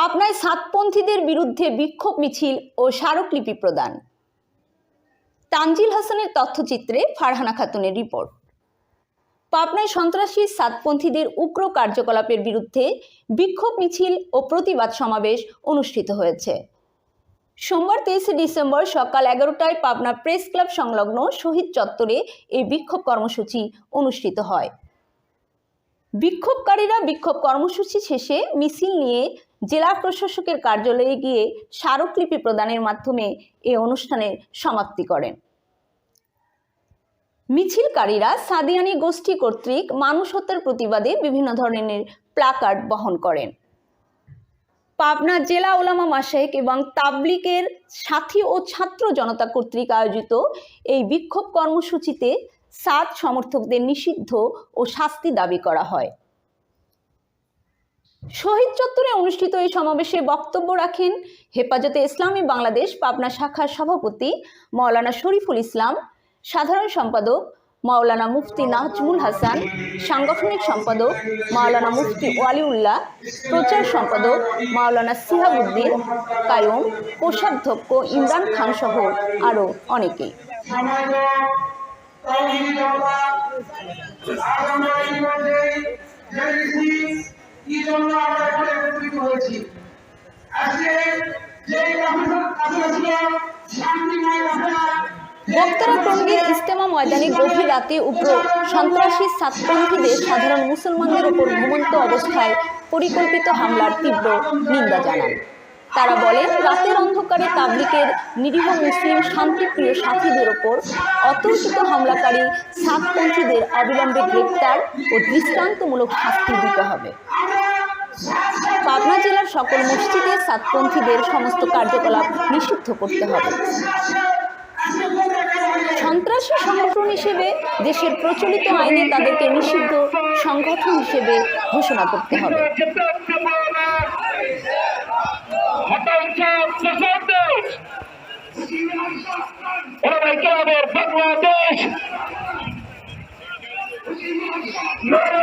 পাবনায় সাতপন্থীদের বিরুদ্ধে বিক্ষোভ মিছিল ও স্মারকলিপি প্রদান। তানজিল হাসানের তথ্যচিত্রে ফারহানা খাতুনের রিপোর্ট। পাবনায় সন্ত্রাসী সাতপন্থীদের উগ্র কার্যকলাপের বিরুদ্ধে বিক্ষোভ মিছিল ও প্রতিবাদ সমাবেশ অনুষ্ঠিত হয়েছে। সোমবার তেইশে ডিসেম্বর সকাল এগারোটায় পাবনা প্রেস ক্লাব সংলগ্ন শহীদ চত্বরে এই বিক্ষোভ কর্মসূচি অনুষ্ঠিত হয়। বিক্ষোভকারীরা বিক্ষোভ কর্মসূচি শেষে মিছিল নিয়ে জেলা প্রশাসকের কার্যালয়ে গিয়ে স্মারকলিপি প্রদানের মাধ্যমে এ অনুষ্ঠানের সমাপ্তি করেন। মিছিলকারীরা সাদিয়ানি গোষ্ঠী কর্তৃক মানুষ হত্যার প্রতিবাদে বিভিন্ন ধরনের প্লাকার্ড বহন করেন। পাবনা জেলা ওলামা মাসাইক এবং তাবলিকের সাথী ও ছাত্র জনতা কর্তৃক আয়োজিত এই বিক্ষোভ কর্মসূচিতে সাত সমর্থকদের নিষিদ্ধ ও শাস্তি দাবি করা হয়। শহীদ চত্বরে অনুষ্ঠিত এই সমাবেশে বক্তব্য রাখেন হেফাজতে ইসলামী বাংলাদেশ পাবনা শাখার সভাপতি মাওলানা শরীফুল ইসলাম, সাধারণ সম্পাদক মাওলানা মুফতি নাজমুল হাসান, সাংগঠনিক সম্পাদক মাওলানা মুফতি ওয়ালিউল্লাহ, প্রচার সম্পাদক মাওলানা সিহাবুদ্দিন, কায়ুম, কোষাধ্যক্ষ ইমরান খান সহ আরও অনেকেই। বক্তারা টঙ্গীর ইস্তেমা ময়দানে গভীর রাতে উগ্র সন্ত্রাসী সাতপন্থীদের সাধারণ মুসলমানদের উপর ঘুমন্ত অবস্থায় পরিকল্পিত হামলার তীব্র নিন্দা জানান। তারা বলেন, রাতের অন্ধকারে তাবলিকের নিরীহ মুসলিম শান্তিপ্রিয় সাথীদের ওপর অতর্কিত হামলাকারী সাতপন্থীদের অবিলম্বে গ্রেপ্তার ও দৃষ্টান্তমূলক শাস্তি দিতে হবে। পাবনা জেলার সকল মসজিদে সাতপন্থীদের সমস্ত কার্যকলাপ নিষিদ্ধ করতে হবে। সন্ত্রাসী সংগঠন হিসেবে দেশের প্রচলিত আইনে তাদেরকে নিষিদ্ধ সংগঠন হিসেবে ঘোষণা করতে হবে। Oh my God, Bangladesh! No!